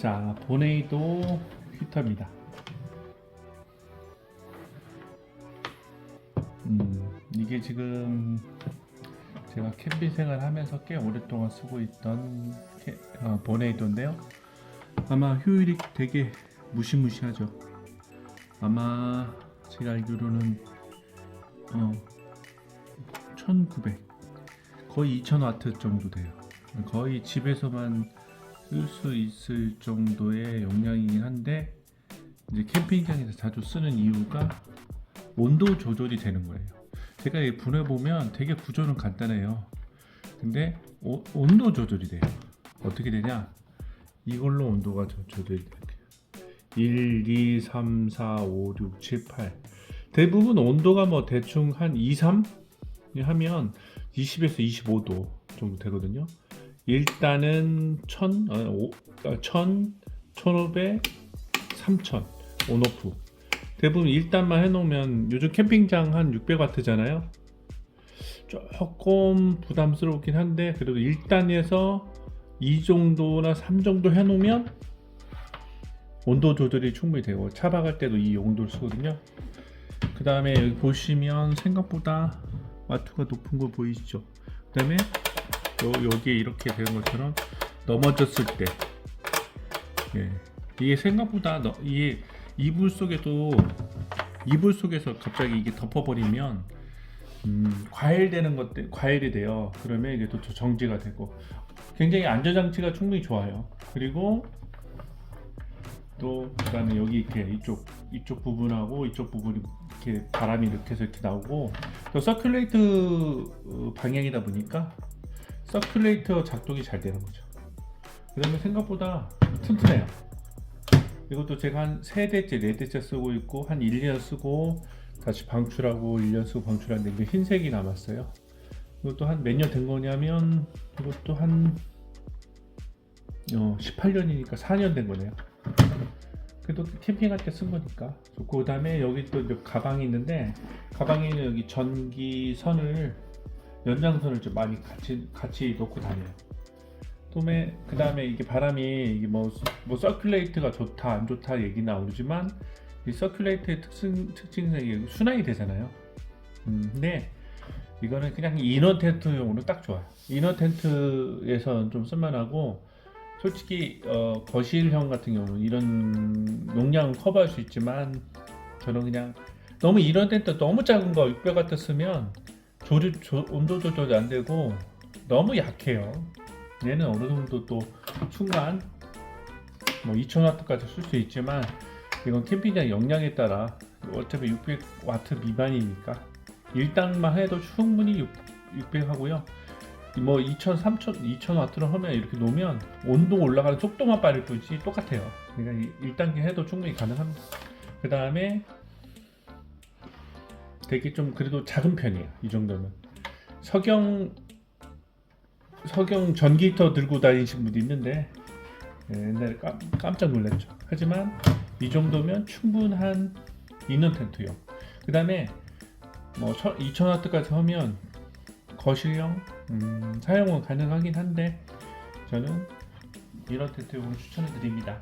자, 보네이도 히터입니다. 음, 이게 지금 제가 캠핑 생활 하면서 꽤 오랫동안 쓰고 있던 캐- 어, 보네이도인데요. 아마 효율이 되게 무시무시하죠. 아마 제가 알기로는 어, 1900 거의 2000와트 정도 돼요. 거의 집에서만 쓸 수 있을 정도의 용량이긴 한데 이제 캠핑장에서 자주 쓰는 이유가 온도 조절이 되는 거예요. 제가 이 분해 보면 되게 구조는 간단해요. 근데 오- 온도 조절이 돼요. 어떻게 되냐? 이걸로 온도가 조- 조절이 돼요. 1, 2, 3, 4, 5, 6, 7, 8. 대부분 온도가 뭐 대충 한 2, 3 하면 20에서 25도 정도 되거든요. 일단은 1000, 어, 오- 어, 1000, 1500, 3000 온오프. 대부분 1단만 해놓으면 요즘 캠핑장 한 600와트잖아요. 조금 부담스럽긴 한데 그래도 1단에서 2 정도나 3 정도 해놓으면 온도 조절이 충분히 되고 차 박을 때도 이 용도를 쓰거든요. 그 다음에 여기 보시면 생각보다 와트가 높은 거 보이시죠? 그 다음에 요, 여기에 이렇게 되는 것처럼 넘어졌을 때 예, 이게 생각보다 너, 이게 이불 속에도 이불 속에서 갑자기 이게 덮어버리면 음, 과일되는 것들 과일이 돼요. 그러면 이게 또 정지가 되고 굉장히 안전 장치가 충분히 좋아요. 그리고 또 그다음에 여기 이렇게 이쪽 이쪽 부분하고 이쪽 부분이 이렇게 바람이 이렇게 해서 이렇게 나오고 또 서큘레이트 어, 방향이다 보니까 서큘레이터 작동이 잘 되는 거죠. 그다음에 생각보다 튼튼해요. 이것도 제가 한세 대째, 네 대째 쓰고 있고 한 1년 쓰고 다시 방출하고 1년 쓰고 방출하는데 흰색이 남았어요. 이것도 한 몇 년 된 거냐면 이것도 한 어, 18년이니까 4년 된 거네요. 그래도 캠핑할 때 쓴 거니까 그 다음에 여기 또 가방이 있는데 가방에는 여기 전기 선을 연장선을 좀 많이 같이 같이 놓고 다녀요. 또매 그 다음에 이게 바람이 이게 뭐, 뭐 서큘레이트가 좋다 안 좋다 얘기 나오지만 이 서큘레이트의 특징 특징이 순환이 되잖아요. 음, 근데 이거는 그냥 이너 텐트용으로 딱 좋아요. 이너 텐트에서 좀 쓸만하고 솔직히 어, 거실형 같은 경우는 이런 용량은 커버할 수 있지만 저는 그냥 너무 이너 텐트 너무 작은 거 600W 쓰면 조절 조- 온도 조절이 안 되고 너무 약해요. 얘는 어느 정도 또 순간 뭐 2000W까지 쓸 수 있지만 이건 캠핑장 용량에 따라 어차피 600W 미만이니까 일당만 해도 충분히 600 하고요. 뭐 2000, 3000, 2000W로 하면 이렇게 놓으면 온도 올라가는 속도만 빠를 뿐이지 똑같아요. 그러니까 1단계 해도 충분히 가능합니다. 그 다음에 되게 좀 그래도 작은 편이에요. 이 정도면. 석영 석영 전기 히터 들고 다니신 분도 있는데 예, 옛날에 깜, 깜짝 놀랐죠. 하지만 이 정도면 충분한 이너 텐트용. 그 다음에 뭐 2000W까지 하면 거실형 음, 사용은 가능하긴 한데 저는 이너 텐트용을 추천해 드립니다.